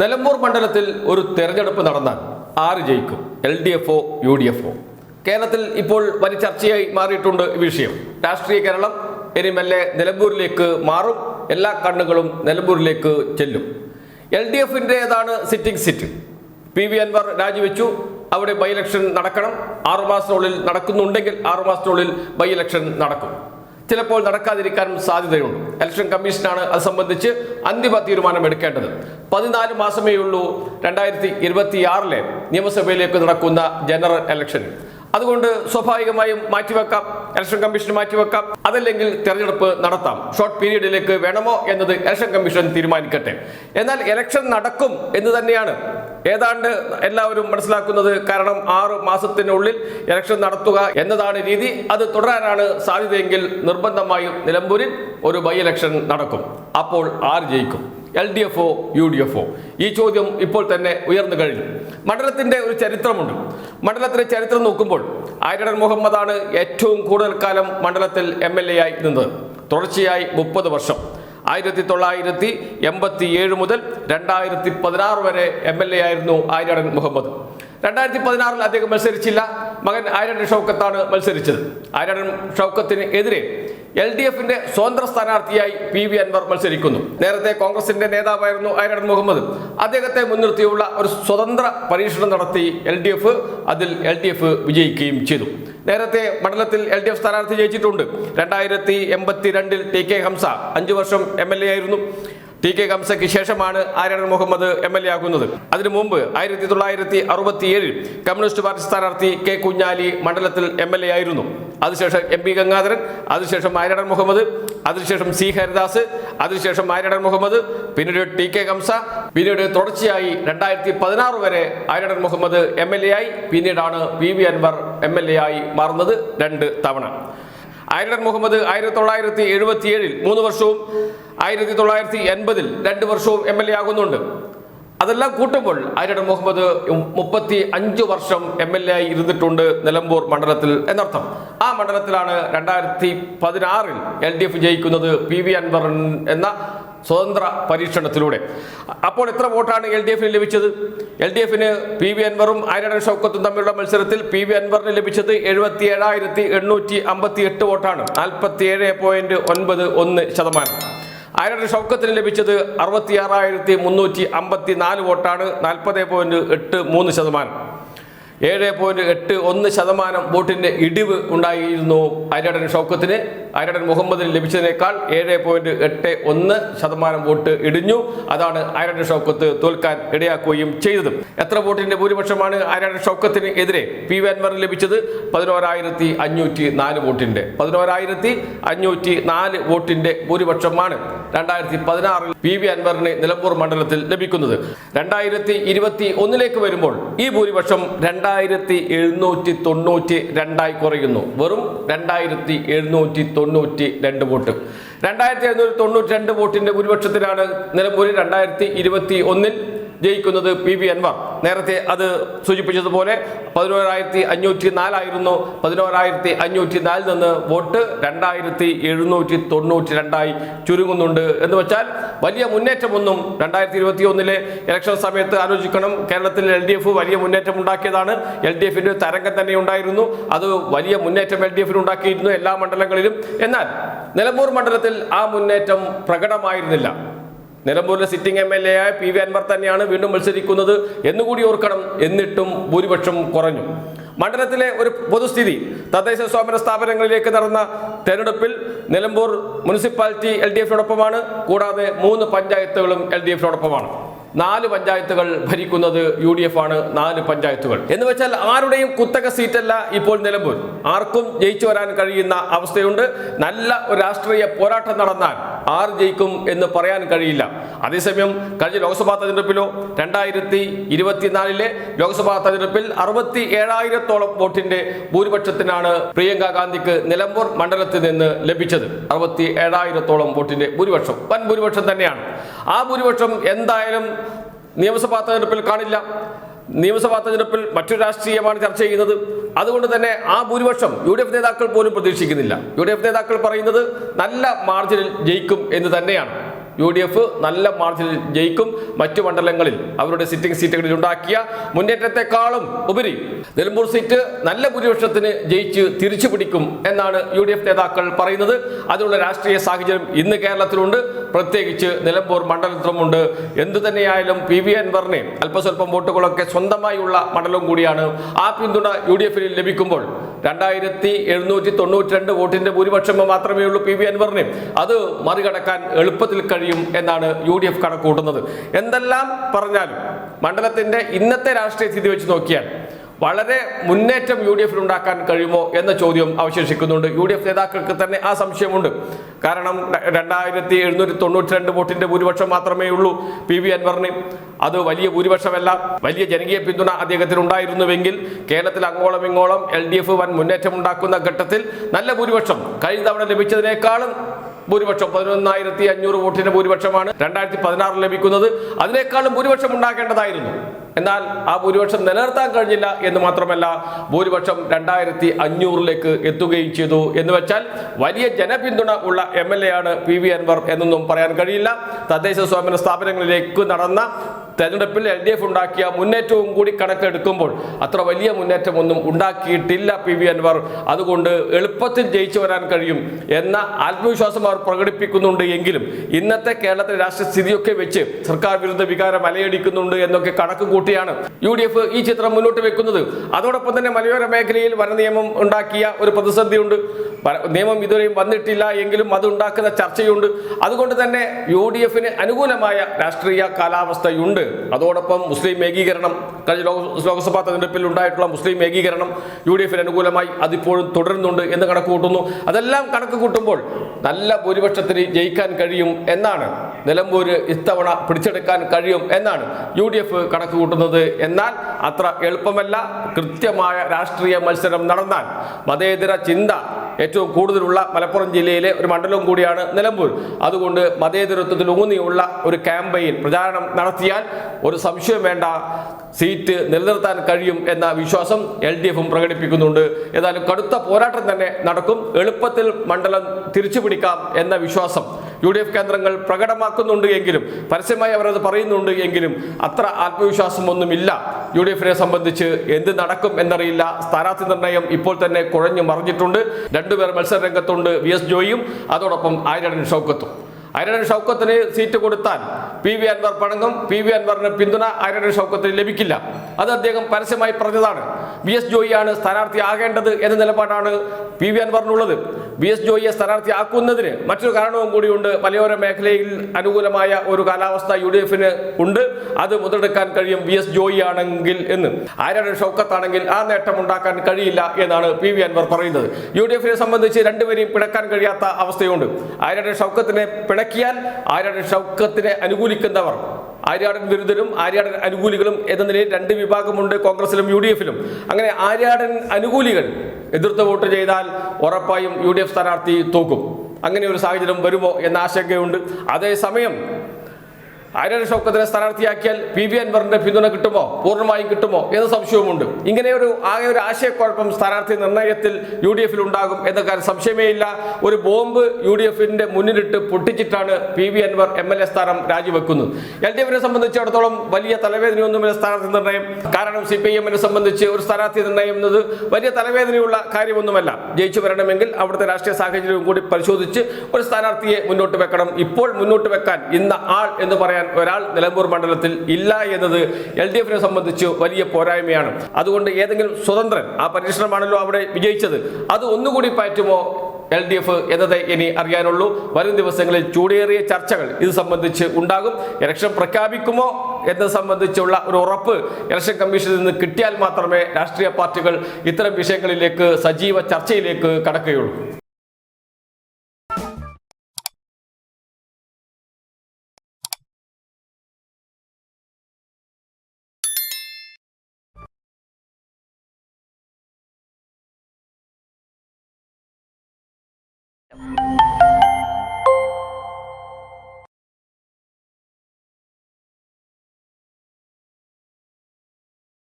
നിലമ്പൂർ മണ്ഡലത്തിൽ ഒരു തെരഞ്ഞെടുപ്പ് നടന്നാൽ ആര് ജയിക്കും? എൽ ഡി എഫോ യു ഡി എഫോ കേരളത്തിൽ ഇപ്പോൾ വലിയ ചർച്ചയായി മാറിയിട്ടുണ്ട് ഈ വിഷയം. രാഷ്ട്രീയ കേരളം ഇനി മെല്ലെ നിലമ്പൂരിലേക്ക് മാറും. എല്ലാ കണ്ണുകളും നിലമ്പൂരിലേക്ക് ചെല്ലും. L D എഫിന്റെതാണ് sitting seat. P V Anwar രാജിവെച്ചു. അവിടെ ബൈ ഇലക്ഷൻ നടക്കണം. ആറുമാസത്തിനുള്ളിൽ നടക്കുന്നുണ്ടെങ്കിൽ ആറുമാസത്തിനുള്ളിൽ ബൈ ഇലക്ഷൻ നടക്കും. ചിലപ്പോൾ നടക്കാതിരിക്കാനും സാധ്യതയുണ്ട്. ഇലക്ഷൻ കമ്മീഷനാണ് അത് സംബന്ധിച്ച് അന്തിമ തീരുമാനം എടുക്കേണ്ടത് പതിനാല് മാസമേ ഉള്ളൂ. രണ്ടായിരത്തി ഇരുപത്തിയാറിലെ നിയമസഭയിലേക്ക് നടക്കുന്ന ജനറൽ ഇലക്ഷൻ അതുകൊണ്ട് സ്വാഭാവികമായും മാറ്റിവെക്കാം. Election commission മാറ്റിവെക്കാം. അതല്ലെങ്കിൽ തെരഞ്ഞെടുപ്പ് നടത്താം. ഷോർട്ട് പീരീഡിലേക്ക് വേണമോ എന്നത് ഇലക്ഷൻ കമ്മീഷൻ തീരുമാനിക്കട്ടെ. എന്നാൽ ഇലക്ഷൻ നടക്കും എന്ന് തന്നെയാണ് ഏതാണ്ട് എല്ലാവരും മനസ്സിലാക്കുന്നത് കാരണം ആറ് മാസത്തിനുള്ളിൽ ഇലക്ഷൻ നടത്തുക എന്നതാണ് രീതി. അത് തുടരാനാണ് സാധ്യതയെങ്കിൽ നിർബന്ധമായും നിലമ്പൂരിൽ ഒരു ബൈ ഇലക്ഷൻ നടക്കും. അപ്പോൾ ആര് ജയിക്കും? എൽ ഡി എഫ് ഒ യു ഡി എഫ് ഒ? ഈ ചോദ്യം ഇപ്പോൾ തന്നെ ഉയർന്നു കഴിഞ്ഞു. മണ്ഡലത്തിന്റെ ഒരു ചരിത്രമുണ്ട്. മണ്ഡലത്തിലെ ചരിത്രം നോക്കുമ്പോൾ ആയിരടൻ മുഹമ്മദാണ് ഏറ്റവും കൂടുതൽ കാലം മണ്ഡലത്തിൽ എം എൽ എ ആയി നിന്നത്. തുടർച്ചയായി മുപ്പത് വർഷം. ആയിരത്തി തൊള്ളായിരത്തി എൺപത്തി ഏഴ് മുതൽ രണ്ടായിരത്തി പതിനാറ് വരെ എം എൽ എ ആയിരുന്നു ആര്യടൻ മുഹമ്മദ്. രണ്ടായിരത്തി പതിനാറിൽ അദ്ദേഹം മത്സരിച്ചില്ല. മകൻ ആര്യടൻ ഷൗക്കത്താണ് മത്സരിച്ചത്. ആര്യടൻ ഷൗക്കത്തിന് എതിരെ എൽ ഡി എഫിന്റെ സ്വതന്ത്ര സ്ഥാനാർത്ഥിയായി പി വി അൻവർ മത്സരിക്കുന്നു. നേരത്തെ കോൺഗ്രസിന്റെ നേതാവായിരുന്നു ആയിരടൻ മുഹമ്മദ്. അദ്ദേഹത്തെ മുൻനിർത്തിയുള്ള ഒരു സ്വതന്ത്ര പരീക്ഷണം നടത്തി എൽ ഡി എഫ് അതിൽ എൽ ഡി എഫ് വിജയിക്കുകയും ചെയ്തു. നേരത്തെ മണ്ഡലത്തിൽ എൽ ഡി എഫ് സ്ഥാനാർത്ഥി ജയിച്ചിട്ടുണ്ട്. രണ്ടായിരത്തി എൺപത്തി രണ്ടിൽ ടി കെ ഹംസ അഞ്ചു വർഷം എം എൽ എ ആയിരുന്നു. ടി കെ കംസയ്ക്ക് ശേഷമാണ് Aryadan Muhammad M L A ആകുന്നത്. അതിനു മുമ്പ് ആയിരത്തി തൊള്ളായിരത്തി അറുപത്തിയേഴിൽ കമ്മ്യൂണിസ്റ്റ് പാർട്ടി സ്ഥാനാർത്ഥി കെ കുഞ്ഞാലി മണ്ഡലത്തിൽ എം എൽ എ ആയിരുന്നു. അതിനുശേഷം എം പി ഗംഗാധരൻ അതിനുശേഷം ആര്യാടൻ മുഹമ്മദ് അതിനുശേഷം സി ഹരിദാസ് അതിനുശേഷം ആര്യാടൻ മുഹമ്മദ് പിന്നീട് ടി കെ കംസ പിന്നീട് തുടർച്ചയായി രണ്ടായിരത്തി പതിനാറ് വരെ Aryadan Muhammad M L A ആയി പിന്നീടാണ് P V Anwar M L A ആയി മാറുന്നത് രണ്ട് തവണ. ആയിരടൻ മുഹമ്മദ് ആയിരത്തി തൊള്ളായിരത്തി എഴുപത്തി ഏഴിൽ മൂന്ന് വർഷവും ആയിരത്തി തൊള്ളായിരത്തി എൺപതിൽ രണ്ട് വർഷവും എം എൽ എ ആകുന്നുണ്ട്. അതെല്ലാം കൂട്ടുമ്പോൾ ആയിരടൻ മുഹമ്മദ് മുപ്പത്തി അഞ്ച് വർഷം എം എൽ എ ആയി ഇരുന്നിട്ടുണ്ട് നിലമ്പൂർ മണ്ഡലത്തിൽ എന്നർത്ഥം. ആ മണ്ഡലത്തിലാണ് രണ്ടായിരത്തി പതിനാറിൽ എൽ ഡി എഫ് ജയിക്കുന്നത് പി വി അൻവർ എന്ന സ്വതന്ത്ര പരീക്ഷണത്തിലൂടെ അപ്പോൾ എത്ര വോട്ടാണ് എൽ ഡി എഫിന് ലഭിച്ചത്? എൽ ഡി എഫിന് പി വി അൻവറും ആര്യടൻ ഷൗക്കത്തും തമ്മിലുള്ള മത്സരത്തിൽ പി വി അൻവറിന് ലഭിച്ചത് എഴുപത്തി ഏഴായിരത്തി എണ്ണൂറ്റി അമ്പത്തി എട്ട് വോട്ടാണ്. നാൽപ്പത്തി ഏഴ് പോയിന്റ് ഒൻപത് ഒന്ന് ശതമാനം. ആയിരടൻ ഷൗക്കത്തിന് ലഭിച്ചത് അറുപത്തി ആറായിരത്തി മുന്നൂറ്റി അമ്പത്തി നാല് വോട്ടാണ്. നാൽപ്പത് പോയിന്റ് എട്ട് മൂന്ന് ശതമാനം. ഏഴ് പോയിന്റ് എട്ട് ഒന്ന് ശതമാനം വോട്ടിന്റെ ഇടിവ് ഉണ്ടായിരുന്നു ആര്യടൻ ഷൗക്കത്തിന്. അരിയടൻ മുഹമ്മദിന് ലഭിച്ചതിനേക്കാൾ ഏഴ് പോയിന്റ് എട്ട് ഒന്ന് ശതമാനം വോട്ട് ഇടിഞ്ഞു. അതാണ് അരിയടൻ ഷൗക്കത്ത് തോൽക്കാൻ ഇടയാക്കുകയും ചെയ്തത്. എത്ര വോട്ടിന്റെ ഭൂരിപക്ഷമാണ് അരിയടൻ ഷൗക്കത്തിന് എതിരെ? പി വി ലഭിച്ചത് പതിനോരായിരത്തി അഞ്ഞൂറ്റി നാല് വോട്ടിന്റെ. പതിനോരായിരത്തി അഞ്ഞൂറ്റി നാല് വോട്ടിന്റെ ഭൂരിപക്ഷമാണ് രണ്ടായിരത്തി പതിനാറിൽ പി വി അൻവറിന് നിലമ്പൂർ മണ്ഡലത്തിൽ ലഭിക്കുന്നത്. രണ്ടായിരത്തി ഇരുപത്തി ഒന്നിലേക്ക് വരുമ്പോൾ ഈ ഭൂരിപക്ഷം രണ്ടായിരത്തി എഴുന്നൂറ്റി തൊണ്ണൂറ്റി രണ്ടായി കുറയുന്നു. വെറും രണ്ടായിരത്തി എഴുന്നൂറ്റി തൊണ്ണൂറ്റി രണ്ട് വോട്ട്. രണ്ടായിരത്തി എഴുന്നൂറ്റി തൊണ്ണൂറ്റി രണ്ട് വോട്ടിന്റെ ഭൂരിപക്ഷത്തിലാണ് നിലമ്പൂരിൽ രണ്ടായിരത്തി ഇരുപത്തി ഒന്നിൽ ജയിക്കുന്നത് പി വി അൻവർ. നേരത്തെ അത് സൂചിപ്പിച്ചതുപോലെ പതിനോരായിരത്തി അഞ്ഞൂറ്റി നാലായിരുന്നു പതിനോരായിരത്തി അഞ്ഞൂറ്റി നാലിൽ നിന്ന് വോട്ട് രണ്ടായിരത്തി എഴുന്നൂറ്റി തൊണ്ണൂറ്റി രണ്ടായി ചുരുങ്ങുന്നുണ്ട്. എന്ന് വെച്ചാൽ വലിയ മുന്നേറ്റമൊന്നും രണ്ടായിരത്തി ഇരുപത്തി ഒന്നിലെ ഇലക്ഷൻ സമയത്ത് ആലോചിക്കണം. കേരളത്തിൽ എൽ ഡി എഫ് വലിയ മുന്നേറ്റം ഉണ്ടാക്കിയതാണ് എൽ ഡി എഫിന്റെ തരംഗം തന്നെ ഉണ്ടായിരുന്നു. അത് വലിയ മുന്നേറ്റം എൽ ഡി എഫിന് ഉണ്ടാക്കിയിരുന്നു എല്ലാ മണ്ഡലങ്ങളിലും. എന്നാൽ നിലമ്പൂർ മണ്ഡലത്തിൽ ആ മുന്നേറ്റം പ്രകടമായിരുന്നില്ല. നിലമ്പൂരിലെ സിറ്റിംഗ് എം എൽ എ ആയ പി വി അൻവർ തന്നെയാണ് വീണ്ടും മത്സരിക്കുന്നത് എന്നുകൂടി ഓർക്കണം. എന്നിട്ടും ഭൂരിപക്ഷം കുറഞ്ഞു. മണ്ഡലത്തിലെ ഒരു പൊതുസ്ഥിതി തദ്ദേശ സ്വയംഭരണ സ്ഥാപനങ്ങളിലേക്ക് നടന്ന തെരഞ്ഞെടുപ്പിൽ നിലമ്പൂർ മുനിസിപ്പാലിറ്റി എൽ ഡി എഫിനോടൊപ്പമാണ്. കൂടാതെ മൂന്ന് പഞ്ചായത്തുകളും എൽ ഡി എഫിനോടൊപ്പമാണ്. നാല് പഞ്ചായത്തുകൾ ഭരിക്കുന്നത് യു ഡി എഫ് ആണ്. നാല് പഞ്ചായത്തുകൾ. എന്ന് വെച്ചാൽ ആരുടെയും കുത്തക സീറ്റല്ല ഇപ്പോൾ നിലമ്പൂർ. ആർക്കും ജയിച്ചു വരാൻ കഴിയുന്ന അവസ്ഥയുണ്ട്. നല്ല ഒരു രാഷ്ട്രീയ പോരാട്ടം നടന്നാൽ ആർ ജയിക്കും എന്ന് പറയാൻ കഴിയില്ല. അതേസമയം കഴിഞ്ഞ ലോക്സഭാ തെരഞ്ഞെടുപ്പിലോ രണ്ടായിരത്തി ഇരുപത്തിനാലിലെ ലോക്സഭാ തെരഞ്ഞെടുപ്പിൽ അറുപത്തി ഏഴായിരത്തോളം വോട്ടിന്റെ ഭൂരിപക്ഷത്തിനാണ് പ്രിയങ്ക ഗാന്ധിക്ക് നിലമ്പൂർ മണ്ഡലത്തിൽ നിന്ന് ലഭിച്ചത്. അറുപത്തി ഏഴായിരത്തോളം വോട്ടിന്റെ ഭൂരിപക്ഷം. വൻ ഭൂരിപക്ഷം തന്നെയാണ്. ആ ഭൂരിപക്ഷം എന്തായാലും നിയമസഭാ തെരഞ്ഞെടുപ്പിൽ കാണില്ല. നിയമസഭാ തെരഞ്ഞെടുപ്പിൽ മറ്റു രാഷ്ട്രീയമാണ് ചർച്ച ചെയ്യുന്നത്. അതുകൊണ്ട് തന്നെ ആ ഭൂരിപക്ഷം യു ഡി എഫ് നേതാക്കൾ പോലും പ്രതീക്ഷിക്കുന്നില്ല. യു ഡി എഫ് നേതാക്കൾ പറയുന്നത് നല്ല മാർജിനിൽ ജയിക്കും എന്ന് തന്നെയാണ്. യു ഡി എഫ് നല്ല മാർജിനിൽ ജയിക്കും മറ്റു മണ്ഡലങ്ങളിൽ അവരുടെ സിറ്റിംഗ് സീറ്റുകളിൽ ഉണ്ടാക്കിയ മുന്നേറ്റത്തെക്കാളും ഉപരി നിലമ്പൂർ സീറ്റ് നല്ല ഭൂരിപക്ഷത്തിന് ജയിച്ച് തിരിച്ചു പിടിക്കും എന്നാണ് യു ഡി എഫ് നേതാക്കൾ പറയുന്നത്. അതിനുള്ള രാഷ്ട്രീയ സാഹചര്യം ഇന്ന് കേരളത്തിലുണ്ട്. പ്രത്യേകിച്ച് നിലമ്പൂർ മണ്ഡലത്തിലുമുണ്ട്. എന്തു തന്നെയായാലും പി വി അൻവറിനെ അല്പസ്വല്പം വോട്ടുകളൊക്കെ സ്വന്തമായുള്ള മണ്ഡലം കൂടിയാണ്. ആ പിന്തുണ യു ഡി എഫിൽ ലഭിക്കുമ്പോൾ രണ്ടായിരത്തി എഴുന്നൂറ്റി തൊണ്ണൂറ്റി രണ്ട് വോട്ടിന്റെ ഭൂരിപക്ഷം മാത്രമേ ഉള്ളൂ പി വി അൻവറിന്. അത് മറികടക്കാൻ എളുപ്പത്തിൽ കഴിയും. എന്നാണ് യു ഡി എഫ് കണക്കൂട്ടുന്നത്. എന്തെല്ലാം പറഞ്ഞാലും മണ്ഡലത്തിന്റെ ഇന്നത്തെ രാഷ്ട്രീയ സ്ഥിതി വെച്ച് നോക്കിയാൽ വളരെ മുന്നേറ്റം യു ഡി എഫിൽ ഉണ്ടാക്കാൻ കഴിയുമോ എന്ന ചോദ്യം അവശേഷിക്കുന്നുണ്ട്. യു ഡി എഫ് നേതാക്കൾക്ക് തന്നെ ആ സംശയമുണ്ട്. കാരണം രണ്ടായിരത്തി എഴുന്നൂറ്റി തൊണ്ണൂറ്റി രണ്ട് വോട്ടിന്റെ ഭൂരിപക്ഷം മാത്രമേ ഉള്ളൂ പി വി അൻവറിന്. അത് വലിയ ഭൂരിപക്ഷമല്ല വലിയ ജനകീയ പിന്തുണ അദ്ദേഹത്തിന് ഉണ്ടായിരുന്നുവെങ്കിൽ കേരളത്തിൽ അങ്ങോളം ഇങ്ങോളം എൽ ഡി എഫ് വൻ മുന്നേറ്റം ഉണ്ടാക്കുന്ന ഘട്ടത്തിൽ നല്ല ഭൂരിപക്ഷം കഴിഞ്ഞ തവണ ലഭിച്ചതിനേക്കാളും ഭൂരിപക്ഷം പതിനൊന്നായിരത്തി അഞ്ഞൂറ് വോട്ടിന്റെ ഭൂരിപക്ഷമാണ് രണ്ടായിരത്തി പതിനാറിൽ ലഭിക്കുന്നത്. അതിനേക്കാളും ഭൂരിപക്ഷം ഉണ്ടാക്കേണ്ടതായിരുന്നു എന്നാൽ ആ ഭൂരിപക്ഷം നിലനിർത്താൻ കഴിഞ്ഞില്ല എന്ന് മാത്രമല്ല ഭൂരിപക്ഷം രണ്ടായിരത്തി അഞ്ഞൂറിലേക്ക് എത്തുകയും ചെയ്തു എന്ന് വെച്ചാൽ വലിയ ജനപിന്തുണ ഉള്ള എം എൽ എ ആണ് പി വി അൻവർ എന്നൊന്നും പറയാൻ കഴിയില്ല. തദ്ദേശ സ്വയംഭരണ സ്ഥാപനങ്ങളിലേക്ക് നടന്ന തെരഞ്ഞെടുപ്പിൽ എൽ ഡി എഫ് ഉണ്ടാക്കിയ മുന്നേറ്റവും കൂടി കണക്കെടുക്കുമ്പോൾ അത്ര വലിയ മുന്നേറ്റമൊന്നും ഉണ്ടാക്കിയിട്ടില്ല പി വി അൻവർ. അതുകൊണ്ട് എളുപ്പത്തിൽ ജയിച്ചു വരാൻ കഴിയും എന്ന ആത്മവിശ്വാസം അവർ പ്രകടിപ്പിക്കുന്നുണ്ട് എങ്കിലും ഇന്നത്തെ കേരളത്തിലെ രാഷ്ട്രീയ സ്ഥിതിയൊക്കെ വെച്ച് സർക്കാർ വിരുദ്ധ വികാരം അലയടിക്കുന്നുണ്ട് എന്നൊക്കെ കണക്ക് കൂട്ടിയാണ് യു ഡി എഫ് ഈ ചിത്രം മുന്നോട്ട് വെക്കുന്നത്. അതോടൊപ്പം തന്നെ മലയോര മേഖലയിൽ വന നിയമം ഉണ്ടാക്കിയ ഒരു പ്രതിസന്ധിയുണ്ട്. നിയമം ഇതുവരെയും വന്നിട്ടില്ല എങ്കിലും അതുണ്ടാക്കുന്ന ചർച്ചയുണ്ട്. അതുകൊണ്ട് തന്നെ യു ഡി എഫിന് അനുകൂലമായ രാഷ്ട്രീയ കാലാവസ്ഥയുണ്ട്. അതോടൊപ്പം മുസ്ലിം ഏകീകരണം കഴിഞ്ഞ ലോക ലോക്സഭാ തെരഞ്ഞെടുപ്പിൽ ഉണ്ടായിട്ടുള്ള മുസ്ലിം ഏകീകരണം യു ഡി എഫിന് അനുകൂലമായി അതിപ്പോഴും തുടരുന്നുണ്ട് എന്ന് കണക്ക് കൂട്ടുന്നു അതെല്ലാം കണക്ക് കൂട്ടുമ്പോൾ നല്ല ഭൂരിപക്ഷത്തിന് ജയിക്കാൻ കഴിയും എന്നാണ്. നിലമ്പൂര് ഇത്തവണ പിടിച്ചെടുക്കാൻ കഴിയും എന്നാണ് യു ഡി എഫ് കണക്ക് കൂട്ടുന്നത് എന്നാൽ അത്ര എളുപ്പമല്ല. കൃത്യമായ രാഷ്ട്രീയ മത്സരം നടന്നാൽ മതേതര ചിന്ത ഏറ്റവും കൂടുതലുള്ള മലപ്പുറം ജില്ലയിലെ ഒരു മണ്ഡലം കൂടിയാണ് നിലമ്പൂർ. അതുകൊണ്ട് മതേതരത്വത്തിൽ ഊന്നിയുള്ള ഒരു ക്യാമ്പയിൻ പ്രചാരണം നടത്തിയാൽ ഒരു സംശയം വേണ്ട സീറ്റ് നിലനിർത്താൻ കഴിയും എന്ന വിശ്വാസം എൽ ഡി എഫും പ്രകടിപ്പിക്കുന്നുണ്ട്. ഏതായാലും കടുത്ത പോരാട്ടം തന്നെ നടക്കും. എളുപ്പത്തിൽ മണ്ഡലം തിരിച്ചു പിടിക്കാം എന്ന വിശ്വാസം യു ഡി എഫ് കേന്ദ്രങ്ങൾ പ്രകടമാക്കുന്നുണ്ട് എങ്കിലും പരസ്യമായി അവരത് പറയുന്നുണ്ട് എങ്കിലും അത്ര ആത്മവിശ്വാസമൊന്നുമില്ല. യു ഡി എഫിനെ സംബന്ധിച്ച് എന്ത് നടക്കും എന്നറിയില്ല. സ്ഥാനാർത്ഥി നിർണയം ഇപ്പോൾ തന്നെ കുഴഞ്ഞു മറിഞ്ഞിട്ടുണ്ട്. രണ്ടുപേർ മത്സര രംഗത്തുണ്ട്. വി എസ് ജോയിയും അതോടൊപ്പം ആയിരടൻ ഷൗക്കത്തും. ആയിരടൻ ഷൗക്കത്തിന് സീറ്റ് കൊടുത്താൽ പി വി അൻവർ പണങ്ങും. പി വി അൻവറിന് പിന്തുണ ആയിരടൻ ഷൗക്കത്തിന് ലഭിക്കില്ല. അത് അദ്ദേഹം പരസ്യമായി പറഞ്ഞതാണ്. വി എസ് ജോയിയാണ് സ്ഥാനാർത്ഥി ആകേണ്ടത് എന്ന നിലപാടാണ് പി വി അൻവറിനുള്ളത്. വി എസ് ജോയിയെ സ്ഥാനാർത്ഥി ആക്കുന്നതിന് മറ്റൊരു കാരണവും കൂടിയുണ്ട്. മലയോര മേഖലയിൽ അനുകൂലമായ ഒരു കാലാവസ്ഥ യു ഡി എഫിന് ഉണ്ട്. അത് മുതലെടുക്കാൻ കഴിയും വി എസ് ജോയി ആണെങ്കിൽ എന്ന്. ആരാണ് ഷൗക്കത്താണെങ്കിൽ ആ നേട്ടം ഉണ്ടാക്കാൻ കഴിയില്ല എന്നാണ് പി വി അൻവർ പറയുന്നത്. യു ഡി എഫിനെ സംബന്ധിച്ച് രണ്ടുപേരെയും പിണക്കാൻ കഴിയാത്ത അവസ്ഥയുണ്ട്. ആരാണ് ഷൗക്കത്തിനെ പിണക്കിയാൽ ആരാണ് ഷൗക്കത്തിനെ അനുകൂലിക്കുന്നവർ? ആര്യാടൻ വിരുദ്ധരും ആര്യാടൻ അനുകൂലികളും എന്ന നിലയിൽ രണ്ട് വിഭാഗമുണ്ട് കോൺഗ്രസിലും യു ഡി എഫിലും. അങ്ങനെ ആര്യാടൻ അനുകൂലികൾ എതിർത്ത് വോട്ട് ചെയ്താൽ ഉറപ്പായും യു ഡി എഫ് സ്ഥാനാർത്ഥി തോക്കും. അങ്ങനെ ഒരു സാഹചര്യം വരുമോ എന്ന ആശങ്കയുണ്ട്. അതേസമയം ആര്യൻ ഷൗക്കത്തിനെ സ്ഥാനാർത്ഥിയാക്കിയാൽ പി വി അൻവറിന്റെ പിന്തുണ കിട്ടുമോ? പൂർണമായും കിട്ടുമോ? എന്ന സംശയവുമുണ്ട്. ഇങ്ങനെ ഒരു ആകെ ഒരു ആശയക്കുഴപ്പം സ്ഥാനാർത്ഥി നിർണയത്തിൽ യു ഡി എഫിൽ ഉണ്ടാകും എന്ന കാര്യം സംശയമേ ഇല്ല ഒരു ബോംബ് യു ഡി എഫിന്റെ മുന്നിലിട്ട് പൊട്ടിച്ചിട്ടാണ് P V Anwar M L A സ്ഥാനം രാജിവെക്കുന്നത്. എൽ ഡി എഫിനെ സംബന്ധിച്ചിടത്തോളം വലിയ തലവേദനയൊന്നുമില്ല സ്ഥാനാർത്ഥി നിർണയം. കാരണം സി പി എമ്മിനെ സംബന്ധിച്ച് ഒരു സ്ഥാനാർത്ഥി നിർണയം എന്നത് വലിയ തലവേദനയുള്ള കാര്യമൊന്നുമല്ല. ജയിച്ചു വരണമെങ്കിൽ അവിടുത്തെ രാഷ്ട്രീയ സാഹചര്യവും കൂടി പരിശോധിച്ച് ഒരു സ്ഥാനാർത്ഥിയെ മുന്നോട്ട് വെക്കണം. ഇപ്പോൾ മുന്നോട്ട് വെക്കാൻ ഇന്ന ആൾ എന്ന് പറയാൻ ഒരാൾ നിലമ്പൂർ മണ്ഡലത്തിൽ ഇല്ല എന്നത് എൽ ഡി എഫിനെ സംബന്ധിച്ച് വലിയ പോരായ്മയാണ്. അതുകൊണ്ട് ഏതെങ്കിലും സ്വതന്ത്രൻ ആ പരീക്ഷണമാണല്ലോ അവിടെ വിജയിച്ചത്. അത് ഒന്നുകൂടി പറ്റുമോ എൽ ഡി എഫ് എന്നത് ഇനി അറിയാനുള്ളൂ. വരും ദിവസങ്ങളിൽ ചൂടേറിയ ചർച്ചകൾ ഇത് സംബന്ധിച്ച് ഉണ്ടാകും. ഇലക്ഷൻ പ്രഖ്യാപിക്കുമോ എന്നത് സംബന്ധിച്ചുള്ള ഒരു ഉറപ്പ് ഇലക്ഷൻ കമ്മീഷനിൽ നിന്ന് കിട്ടിയാൽ മാത്രമേ രാഷ്ട്രീയ പാർട്ടികൾ ഇത്തരം വിഷയങ്ങളിലേക്ക് സജീവ ചർച്ചയിലേക്ക് കടക്കുകയുള്ളൂ.